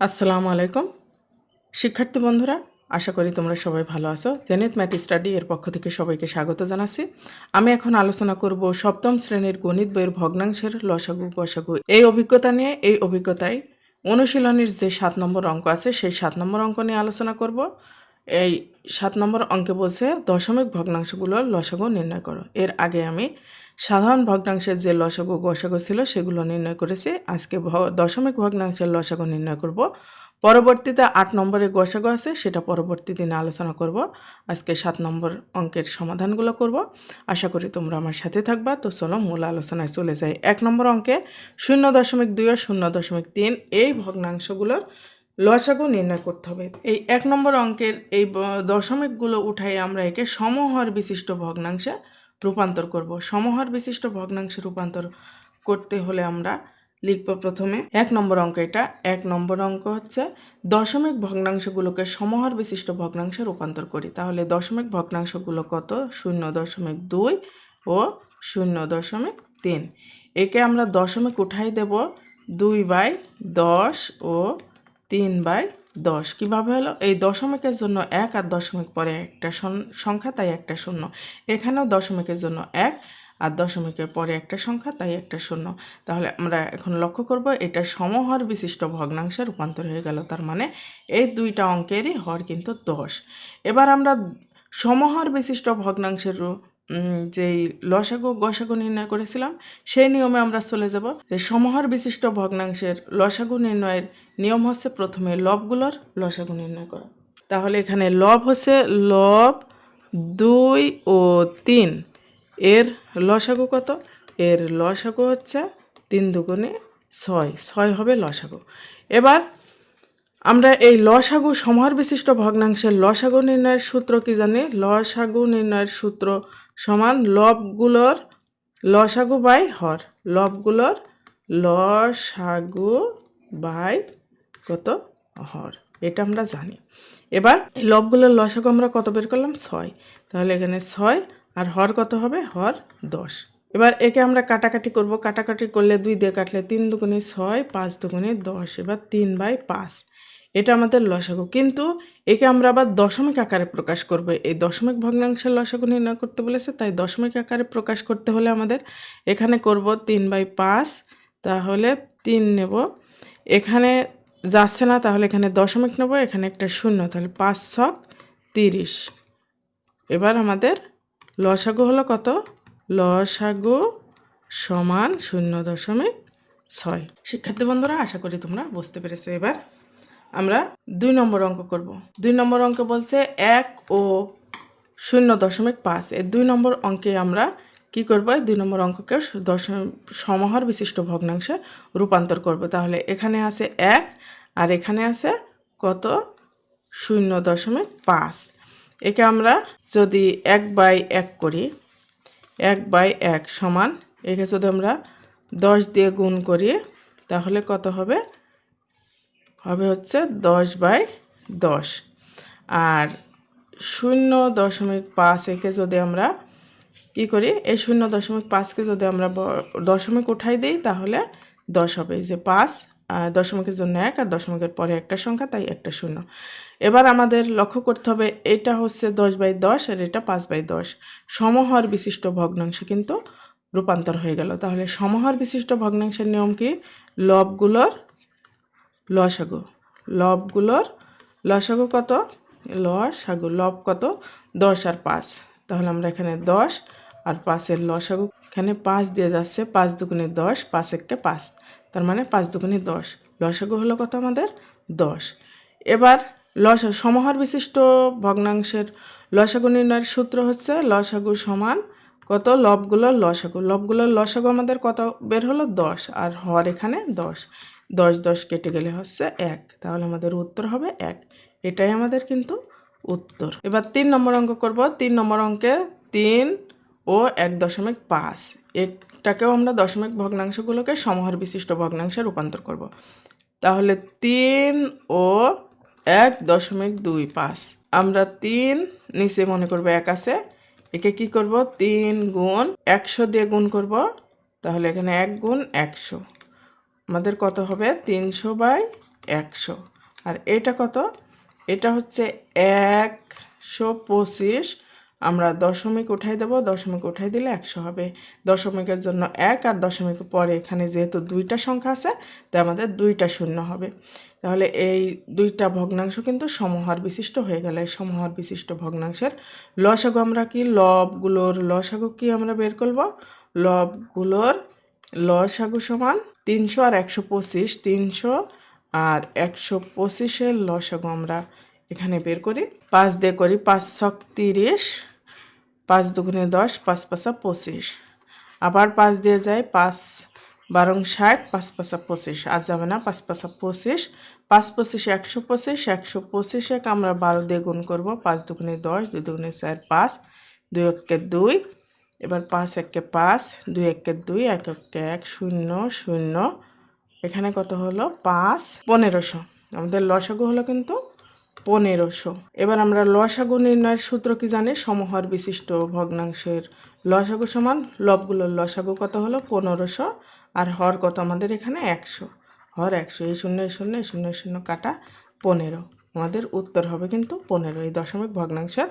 আসসালামু আলাইকুম। শিক্ষার্থী বন্ধুরা, আশা করি তোমরা সবাই ভালো আছো। জেনেত ম্যাথ স্টাডি এর পক্ষ থেকে সবাইকে স্বাগত জানাচ্ছি। আমি এখন আলোচনা করব সপ্তম শ্রেণির গণিত বইয়ের ভগ্নাংশের লসাগু বসাগু এই অভিজ্ঞতা নিয়ে, এই অভিজ্ঞতায় অনুশীলনের যে সাত নম্বর অঙ্ক আছে, সেই সাত নম্বর অঙ্ক নিয়ে আলোচনা করব। এই সাত নম্বর অঙ্কে বলছে, দশমিক ভগ্নাংশগুলোর লসাগু নির্ণয় করো। এর আগে আমি সাধারণ ভগ্নাংশের যে লসাগু গসাগু ছিল, সেগুলো নির্ণয় করেছি। আজকে দশমিক ভগ্নাংশের লসাগু নির্ণয় করব। পরবর্তীতে আট নম্বরে গসাগু আছে, সেটা পরবর্তী দিনে আলোচনা করব। আজকে সাত নম্বর অঙ্কের সমাধানগুলো করব। আশা করি তোমরা আমার সাথে থাকবা। তো চলো মূল আলোচনায় চলে যাই। এক নম্বর অঙ্কে শূন্য দশমিক দুই আর শূন্য দশমিক তিন, এই ভগ্নাংশগুলোর লসাগু নির্ণয় করতে হবে। এই এক নম্বর অঙ্কের এই দশমিকগুলো উঠাই আমরা একে সমহর বিশিষ্ট ভগ্নাংশে রূপান্তর করব। সমহর বিশিষ্ট ভগ্নাংশে রূপান্তর করতে হলে আমরা লিখব প্রথমে এক নম্বর অঙ্ক এটা। এক নম্বর অঙ্ক হচ্ছে দশমিক ভগ্নাংশগুলোকে সমহর বিশিষ্ট ভগ্নাংশে রূপান্তর করি। তাহলে দশমিক ভগ্নাংশগুলো কত? শূন্য দশমিক দুই ও শূন্য দশমিক তিন। একে আমরা দশমিক উঠাই দেব দুই বাই দশ ও তিন বাই দশ কীভাবে হলো? এই দশমিকের জন্য এক আর দশমিক পরে একটা সংখ্যা, তাই একটা শূন্য। এখানেও দশমিকের জন্য এক আর দশমিকের পরে একটা সংখ্যা, তাই একটা শূন্য। তাহলে আমরা এখন লক্ষ্য করব এটা সমহর বিশিষ্ট ভগ্নাংশে রূপান্তর হয়ে গেল, তার মানে এই দুইটা অঙ্কেরই হর কিন্তু দশ। এবার আমরা সমহর বিশিষ্ট ভগ্নাংশের যেই লসাগু, গসাগু নির্ণয় করেছিলাম, সেই নিয়মে আমরা চলে যাব। যে সমহর বিশিষ্ট ভগ্নাংশের লসাগু নির্ণয়ের নিয়ম হচ্ছে প্রথমে লবগুলোর লসাগু নির্ণয় করা। তাহলে এখানে লব হচ্ছে লব, দুই ও তিন। এর লসাগু কত? এর লসাগু হচ্ছে তিন দুগুণে ছয়। ছয় হবে লসাগু। এবার আমরা এই লসাগু, সমহার বিশিষ্ট ভগ্নাংশের লসাগু নির্ণয়ের সূত্র কি জানি? লসাগু নির্ণয়ের সূত্র সমান লবগুলোর লসাগু বাই হর। লবগুলোর লসাগু বাই কত হর, এটা আমরা জানি। এবার লবগুলোর লসাগু আমরা কত বের করলাম? ছয়। তাহলে এখানে ছয় আর হর কত হবে? হর দশ। এবার একে আমরা কাটাকাটি করব। কাটাকাটি করলে দুই দিয়ে কাটলে তিন দুগুণে ছয়, পাঁচ দুগুণে দশ। এবার তিন বাই পাঁচ। এটা আমাদের লসাগু। কিন্তু একে আমরা আবার দশমিক আকারে প্রকাশ করব। এই দশমিক ভগ্নাংশের লসাগু নির্ণয় করতে বলেছে, তাই দশমিক আকারে প্রকাশ করতে হলে আমাদের এখানে করব তিন বাই পাঁচ, তাহলে তিন নেব। এখানে যাচ্ছে না, তাহলে এখানে দশমিক নেব, এখানে একটা শূন্য, তাহলে পাঁচ ছক তিরিশ। এবার আমাদের লসাগু হলো কত? লসাগু সমান শূন্য দশমিক ছয়। শিক্ষার্থী বন্ধুরা, আশা করি তোমরা বুঝতে পেরেছ। এবার আমরা দুই নম্বর অঙ্ক করব। দুই নম্বর অঙ্ক বলছে এক ও শূন্য দশমিক পাঁচ। এই দুই নম্বর অঙ্কে আমরা কি করব? দুই নম্বর অঙ্ককে দশম সমাহার বিশিষ্ট ভগ্নাংশে রূপান্তর করব। তাহলে এখানে আছে এক আর এখানে আছে কত? শূন্য দশমিক পাঁচ। একে আমরা যদি এক বাই এক করি, এক বাই এক সমান, একে যদি আমরা দশ দিয়ে গুণ করি, তাহলে কত হবে? হবে হচ্ছে দশ বাই দশ। আর শূন্য দশমিক পাঁচ একে যদি আমরা কি করি, এই শূন্য দশমিক পাঁচকে যদি আমরা দশমিক উঠাই দিই, তাহলে দশ হবে। এই যে পাঁচ দশমিকের জন্য এক আর দশমিকের পরে একটা সংখ্যা, তাই একটা শূন্য। এবার আমাদের লক্ষ্য করতে হবে, এটা হচ্ছে দশ বাই দশ আর এটা পাঁচ বাই দশ। সমহর বিশিষ্ট ভগ্নাংশ কিন্তু রূপান্তর হয়ে গেল। তাহলে সমহর বিশিষ্ট ভগ্নাংশের নিয়ম কি? লবগুলোর লসাগু। লবগুলোর লসাগু কত? লসাগু। লব কত? দশ আর পাঁচ। তাহলে আমরা এখানে দশ আর পাঁচের লসাগু এখানে পাঁচ দিয়ে যাচ্ছে, পাঁচ দুগুণে দশ, পাঁচ এককে পাঁচ। তার মানে পাঁচ দুগুণে দশ। লসাগু হলো কত আমাদের? দশ। এবার লস, সমহার বিশিষ্ট ভগ্নাংশের লসাগু নির্ণয়ের সূত্র হচ্ছে লসাগু সমান কত? লবগুলোর লসাগু। লবগুলোর লসাগু আমাদের কত? বের হলো দশ। আর হর এখানে দশ। দশ দশ কেটে গেলে হচ্ছে এক। তাহলে আমাদের উত্তর হবে এক। এটাই আমাদের কিন্তু উত্তর। এবার তিন নম্বর অঙ্ক করব। তিন নম্বর অঙ্কে তিন ও এক দশমিক পাঁচ। এটাকেও আমরা দশমিক ভগ্নাংশগুলোকে সমহার বিশিষ্ট ভগ্নাংশে রূপান্তর করব। তাহলে তিন ও এক দশমিক দুই পাঁচ। আমরা তিন নিচে মনে করব এক আছে। একে কি করব? তিন গুণ একশো দিয়ে গুণ করব। তাহলে এখানে এক গুণ একশো। আমাদের কত হবে? তিনশো বাই একশো। আর এটা কত? এটা হচ্ছে একশো পঁচিশ। আমরা দশমিক উঠাই দেবো। দশমিক উঠাই দিলে একশো হবে। দশমিকের জন্য এক আর দশমিক পরে এখানে যেহেতু দুইটা সংখ্যা আছে তাই আমাদের দুইটা শূন্য হবে। তাহলে এই দুইটা ভগ্নাংশ কিন্তু সমহার বিশিষ্ট হয়ে গেল। এই সমহার বিশিষ্ট ভগ্নাংশের লসাগু আমরা কি? লবগুলোর লসাগু কি আমরা বের করব? লবগুলোর লসাগু সমান তিনশো আর একশো পঁচিশ, তিনশো আর একশো পঁচিশের লসাগু আমরা এখানে বের করি। পাঁচ দিয়ে করি পাঁচ ছক তিরিশ, পাঁচ দুগুণে দশ, পাঁচ পাঁচা পঁচিশ। আবার পাঁচ দিয়ে যায় পাঁচ বারং ষাট, পাঁচ পাঁচা পঁচিশ। আর যাবে না পাঁচ পাঁচা পঁচিশ। পাঁচ পঁচিশ একশো পঁচিশ একশো পঁচিশ আমরা বারো দিয়ে গুণ করব। পাঁচ দুগুণে দশ, দুই দুগুণে চার পাঁচ, দুই একে দুই এবার পাঁচ একে পাঁচ, দুই একে দুই, এক একে এক, শূন্য শূন্য। এখানে কত হলো? পাঁচ, পনেরোশো। আমাদের লসাগু হলো কিন্তু পনেরোশো। এবার আমরা লসাগু নির্ণয়ের সূত্র কি জানি? সমহর বিশিষ্ট ভগ্নাংশের লসাগু সমান, লবগুলোর লসাগু কত হলো? পনেরোশো। আর হর কত আমাদের এখানে? একশো। হর একশো। এই শূন্য এই শূন্য এই শূন্য শূন্য কাটা পনেরো। আমাদের উত্তর হবে কিন্তু পনেরো। এই দশমিক ভগ্নাংশের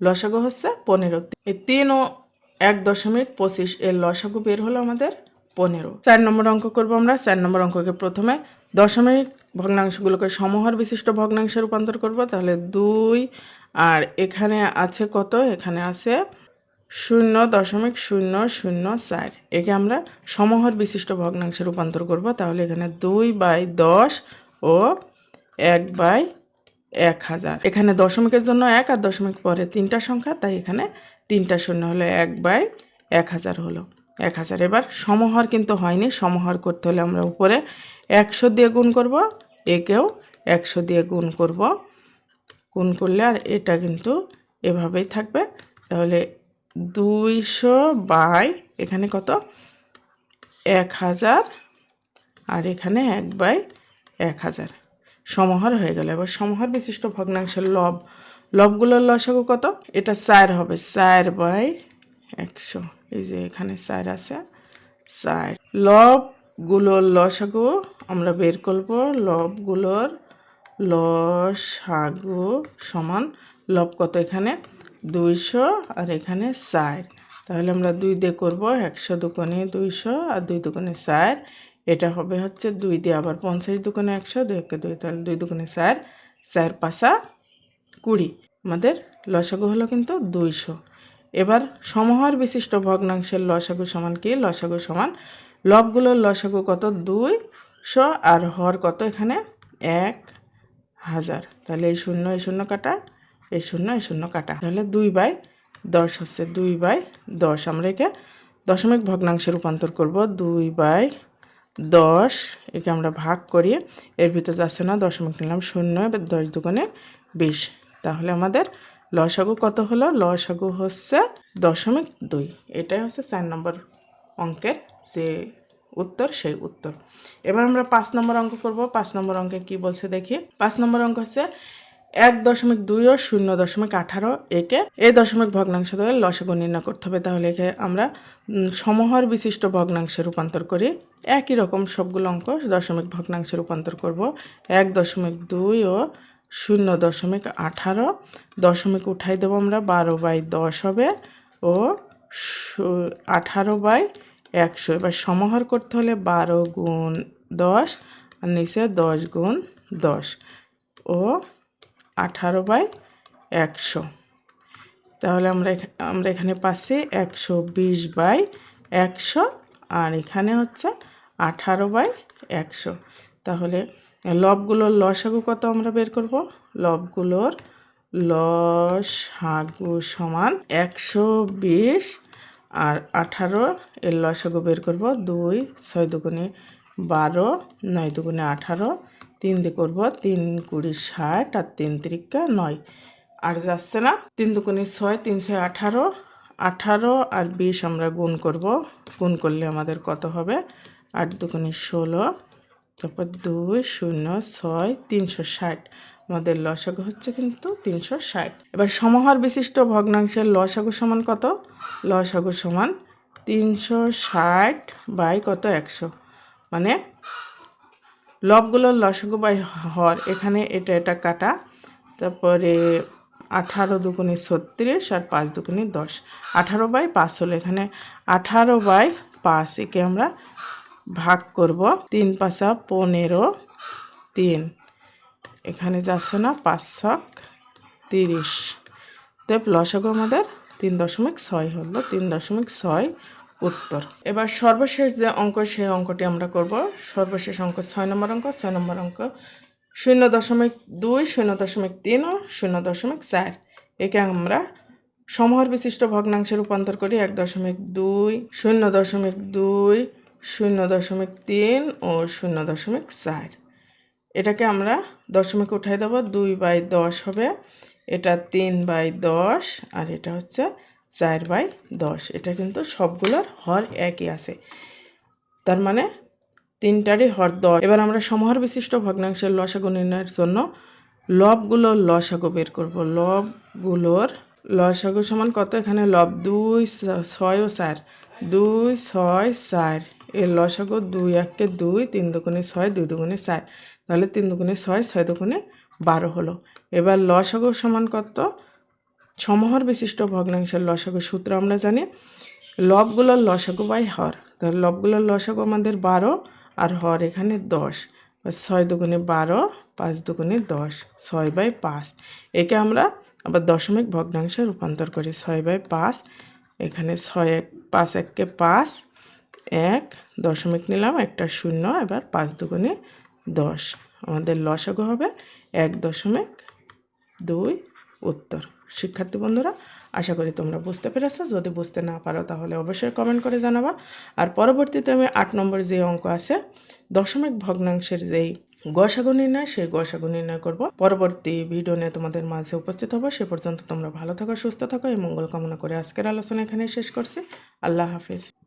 লসাগু হচ্ছে পনেরো। এই তিন ও এক দশমিক পঁচিশ এর লসাগু বের হলো আমাদের পনেরো। চার নম্বর অঙ্ক করব আমরা। চার নম্বর অঙ্ককে প্রথমে দশমিক ভগ্নাংশগুলোকে সমহার বিশিষ্ট ভগ্নাংশে রূপান্তর করব। তাহলে দুই, আর এখানে আছে কত? এখানে আছে শূন্য দশমিক শূন্য শূন্য চার। একে আমরা সমহার বিশিষ্ট ভগ্নাংশে রূপান্তর করব। তাহলে এখানে দুই বাই দশ ও এক বাই এক হাজার। এখানে দশমিকের জন্য এক আর দশমিক পরে তিনটা সংখ্যা, তাই এখানে তিনটা শূন্য হলো এক বাই এক হাজার হলো। এক হাজার এবার সমহার কিন্তু হয়নি, সমহার করতে হলে আমরা উপরে একশো দিয়ে গুণ করব, একেও একশো দিয়ে গুণ করব। গুণ করলে আর এটা কিন্তু এভাবেই থাকবে। তাহলে দুইশো বাই এখানে কত? এক হাজার, আর এখানে এক বাই এক হাজার। সমহার হয়ে গেল। এবার সমহার বিশিষ্ট ভগ্নাংশের লব। লবগুলোর লসাগু কত? এটা চার হবে। চার বাই একশো। এই যে এখানে চার আছে। চার লবগুলোর লসাগু আমরা বের করব। লবগুলোর লসাগু সমান লব কত এখানে? দুইশো আর এখানে চার তাহলে আমরা দুই দিয়ে করব একশো দোকানে দুইশো আর দুই দোকানে চার এটা হবে হচ্ছে দুই দিয়ে আবার পঞ্চাশ দোকানে একশো, দুই একে দুই তাহলে দুই দোকানে চার চার পাশা কুড়ি। আমাদের লসাগু হলো কিন্তু দুইশো। এবার সমহার বিশিষ্ট ভগ্নাংশের লসাগু সমান কি? লসাগু সমান লবগুলোর লসাগু কত? দুইশো আর হর কত এখানে? এক হাজার। তাহলে এই শূন্য এই শূন্য কাটা, এই শূন্য এই শূন্য কাটা। তাহলে দুই বাই দশ হচ্ছে দুই বাই দশ। আমরা একে দশমিক ভগ্নাংশে রূপান্তর করব দুই বাই দশ, একে আমরা ভাগ করি, এর ভিতরে যাচ্ছে না দশমিক নিলাম শূন্য, এবার দশ দুগুণে বিশ। তাহলে আমাদের লসাগু কত হলো? লসাগু হচ্ছে দশমিক দুই। এটাই হচ্ছে চার নম্বর অঙ্কের যে উত্তর, সেই উত্তর। এবার আমরা পাঁচ নম্বর অঙ্ক করব। পাঁচ নম্বর অঙ্কে কি বলছে দেখি? পাঁচ নম্বর অঙ্ক হচ্ছে এক দশমিক দুই ও শূন্য দশমিক আঠারো একে এই দশমিক ভগ্নাংশ ধরে লসাগু নির্ণয় করতে হবে। তাহলে একে আমরা সমহর বিশিষ্ট ভগ্নাংশে রূপান্তর করি। একই রকম সবগুলো অঙ্ক দশমিক ভগ্নাংশে রূপান্তর করব। এক দশমিক দুই ও শূন্য দশমিক আঠারো দশমিক উঠাই দেবো আমরা, বারো বাই দশ হবে ও আঠারো বাই একশো। এবার সমাহার করতে হলে বারো গুণ দশ, আর নিচে দশ গুণ দশ। ও আঠারো বাই একশো। তাহলে আমরা আমরা এখানে পাচ্ছি একশো বিশ বাই একশো, আর এখানে হচ্ছে আঠারো বাই একশো। তাহলে লবগুলোর লসাগু কত আমরা বের করব? লবগুলোর লসাগু সমান একশো বিশ, আর আঠারো এর লসাগু বের করব দুই, ছয় দুগুণে বারো, নয় দুগুণে আঠারো তিন দিয়ে করব, তিন কুড়ি ষাট আর তিন তিরিকা নয়। আর যাচ্ছে না, তিন দুগুণে ছয়, তিন ছয় আঠারো আঠারো আর বিশ আমরা গুণ করব। গুণ করলে আমাদের কত হবে? আট দুগুণে ষোলো, তারপর দুই শূন্য ছয়, তিনশো ষাট। আমাদের লসাগু হচ্ছে কিন্তু তিনশো ষাট। এবার সমাহার বিশিষ্ট ভগ্নাংশের লসাগু সমান কত? লসাগু সমান তিনশো ষাট বাই কত? একশো। মানে লবগুলোর লসাগু বাই হর, এখানে এটা এটা কাটা, তারপরে আঠারো দুগুণে ছত্রিশ আর পাঁচ দুগুণে দশ। আঠারো বাই পাঁচ হলো এখানে আঠারো বাই পাঁচ, একে আমরা ভাগ করব তিন পাঁচা পনেরো তিন। এখানে যাচ্ছে না, পাঁচ ছক তিরিশ। দেব লসাগু আমাদের তিন দশমিক ছয় হলো, তিন দশমিক ছয় উত্তর। এবার সর্বশেষ যে অঙ্ক, সেই অঙ্কটি আমরা করব। সর্বশেষ অঙ্ক ছয় নম্বর অঙ্ক, ছয় নম্বর অঙ্ক শূন্য দশমিক দুই, শূন্য দশমিক তিন ও শূন্য দশমিক চার। একে আমরা সমহর বিশিষ্ট ভগ্নাংশে রূপান্তর করি এক দশমিক দুই, শূন্য দশমিক দুই, শূন্য দশমিক তিন ও শূন্য দশমিক চার। এটাকে আমরা দশমিক উঠাই দেবো, দুই বাই দশ হবে। এটা তিন বাই দশ, আর এটা হচ্ছে চার বাই দশ। এটা কিন্তু সবগুলোর হর একই আছে। তার মানে তিনটারই হর দশ। এবার আমরা সমহর বিশিষ্ট ভগ্নাংশের লসাগু নির্ণয়ের জন্য লবগুলোর লসাগু বের করব। লবগুলোর লসাগু সমান কত এখানে? লব দুই ছয় ও চার। দুই, ছয়, চার। এর লসাগু দুই এককে দুই, তিন দুগুণে ছয়, দুই দুগুণে চার। তাহলে তিন দুগুণে ছয় ছয় দুগুণে বারো হলো। এবার লসাগু সমান কত? সমহর বিশিষ্ট ভগ্নাংশের লসাগু সূত্র আমরা জানি। লবগুলোর লসাগু বাই হর। তাহলে লবগুলোর লসাগু আমাদের বারো আর হর এখানে দশ। ছয় দুগুণে বারো, পাঁচ দুগুণে দশ, ছয় বাই পাঁচ। একে আমরা আবার দশমিক ভগ্নাংশে রূপান্তর করি। ছয় বাই পাঁচ, এখানে ছয় এক, পাঁচ এককে পাঁচ, এক, দশমিক নিলাম একটা শূন্য, এবার পাঁচ দুগুণে দশ। আমাদের লসাগু হবে এক দশমিক দুই উত্তর। শিক্ষার্থী বন্ধুরা, আশা করি তোমরা বুঝতে পেরেছ। যদি বুঝতে না পারো, তাহলে অবশ্যই কমেন্ট করে জানাবা। আর পরবর্তীতে আমি আট নম্বর যে অঙ্ক আছে, দশমিক ভগ্নাংশের যেই গসাগু নির্ণয়, সেই গসাগু নির্ণয় করব। পরবর্তী ভিডিও নিয়ে তোমাদের মাঝে উপস্থিত হব। সে পর্যন্ত তোমরা ভালো থাকো, সুস্থ থাকো, এই মঙ্গল কামনা করে আজকের আলোচনা এখানে শেষ করছি। আল্লাহ হাফিজ।